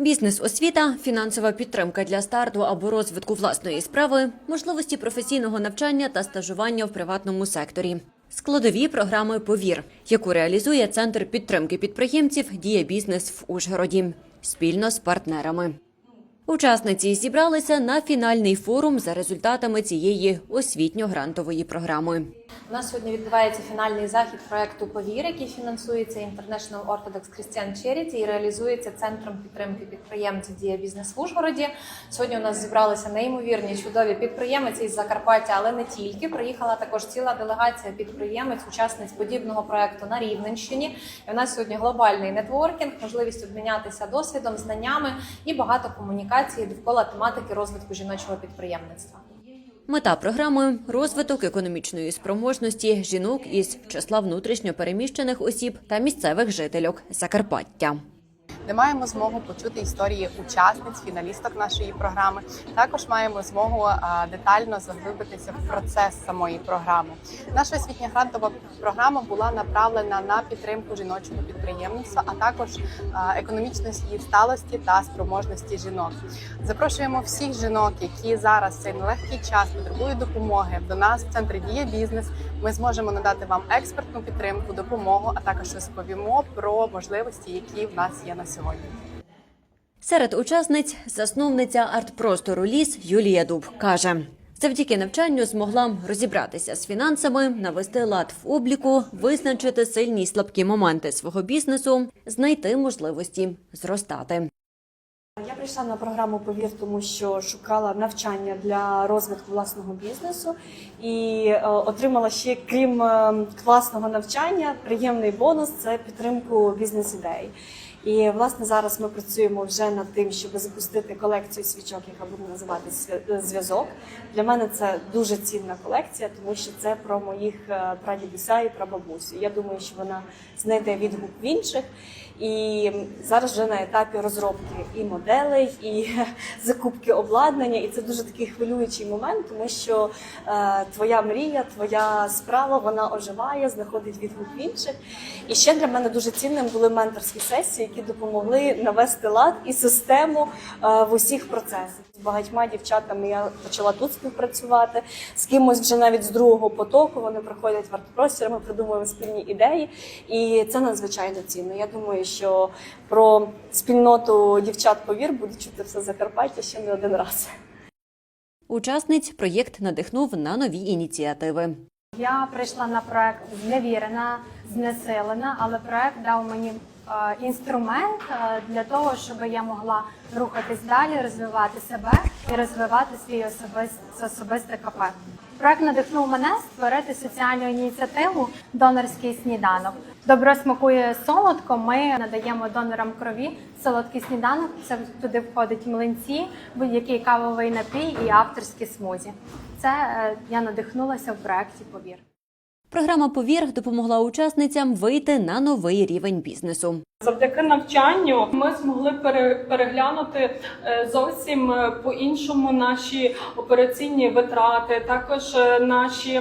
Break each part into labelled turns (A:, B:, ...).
A: Бізнес-освіта, фінансова підтримка для старту або розвитку власної справи, можливості професійного навчання та стажування в приватному секторі. Складові програми Повір, яку реалізує Центр підтримки підприємців Дія бізнес в Ужгороді спільно з партнерами. Учасниці зібралися на фінальний форум за результатами цієї освітньо-грантової програми.
B: У нас сьогодні відбувається фінальний захід проекту Повір, який фінансується International Orthodox Christian Charity і реалізується центром підтримки підприємців Дія бізнес в Ужгороді. Сьогодні у нас зібралися неймовірні чудові підприємці із Закарпаття, але не тільки. Приїхала також ціла делегація підприємець, учасниць подібного проекту на Рівненщині. І у нас сьогодні глобальний нетворкінг, можливість обмінятися досвідом, знаннями і багато комунікації довкола тематики розвитку жіночого підприємництва.
A: Мета програми розвиток економічної спроможності жінок із числа внутрішньо переміщених осіб та місцевих жительок Закарпаття.
C: Де маємо змогу почути історії учасниць, фіналісток нашої програми. Також маємо змогу детально заглибитися в процес самої програми. Наша освітня грантова програма була направлена на підтримку жіночого підприємництва, а також економічної сталості та спроможності жінок. Запрошуємо всіх жінок, які зараз в цей нелегкий час потребують допомоги до нас в центрі Дія Бізнес. Ми зможемо надати вам експертну підтримку, допомогу, а також розповімо про можливості, які в нас є на сьогодні.
A: Серед учасниць засновниця арт-простору ліс Юлія Дуб каже. Завдяки навчанню змогла розібратися з фінансами, навести лад в обліку, визначити сильні й слабкі моменти свого бізнесу, знайти можливості зростати.
D: Я прийшла на програму Повір, тому що шукала навчання для розвитку власного бізнесу і е, отримала ще крім е, класного навчання, приємний бонус це підтримку бізнес-ідей. І власне зараз ми працюємо вже над тим, щоб запустити колекцію свічок, яка буде називатися «Свя- зв'язок. Для мене це дуже цінна колекція, тому що це про моїх е, прадідуся і прабабусю. Я думаю, що вона знайде відгук в інших. І зараз вже на етапі розробки і моделей, і закупки обладнання. І це дуже такий хвилюючий момент, тому що е, твоя мрія, твоя справа вона оживає, знаходить відгук інших. І ще для мене дуже цінним були менторські сесії, які допомогли навести лад і систему е, в усіх процесах. З багатьма дівчатами я почала тут співпрацювати. З кимось вже навіть з другого потоку вони приходять в артпростір, ми придумуємо спільні ідеї, і це надзвичайно цінно. Я думаю, що про спільноту дівчат повір буде чути все Закарпаття ще не один раз.
A: Учасниць проєкт надихнув на нові ініціативи.
E: Я прийшла на проект зневірена, знесилена, але проект дав мені інструмент е, для того, щоб я могла рухатись далі, розвивати себе і розвивати свій особист, особисте КП. Проект надихнув мене створити соціальну ініціативу Донорський сніданок. Добро смакує солодко. Ми надаємо донорам крові солодкий сніданок. Це туди входить млинці, будь-який кавовий напій і авторські смузі. Це е, я надихнулася в проекті Повір.
A: Програма Повір допомогла учасницям вийти на новий рівень бізнесу.
F: Завдяки навчанню ми змогли пере- переглянути е, зовсім е, по-іншому наші операційні витрати, також е, наші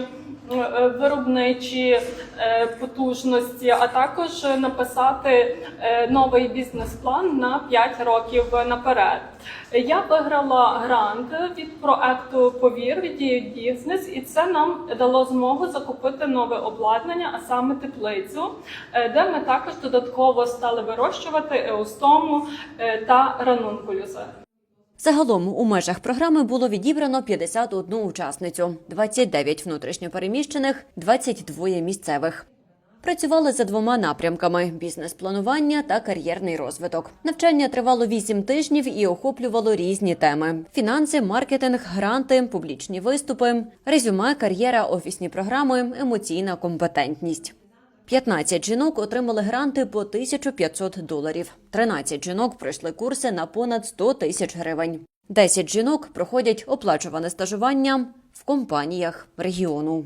F: виробничі е, потужності, а також е, написати е, новий бізнес-план на 5 років наперед. Я виграла грант від проекту Повір від «Дія бізнес, і це нам дало змогу закупити нове обладнання, а саме теплицю, е, де ми також додатково стали вирощувати еустому е, та ранункулюзи.
A: Загалом у межах програми було відібрано 51 учасницю, 29 внутрішньопереміщених, 22 місцевих. Працювали за двома напрямками: бізнес-планування та кар'єрний розвиток. Навчання тривало 8 тижнів і охоплювало різні теми: фінанси, маркетинг, гранти, публічні виступи, резюме, кар'єра, офісні програми, емоційна компетентність. 15 жінок отримали гранти по 1500 доларів. 13 жінок пройшли курси на понад 100 тисяч гривень. 10 жінок проходять оплачуване стажування в компаніях регіону.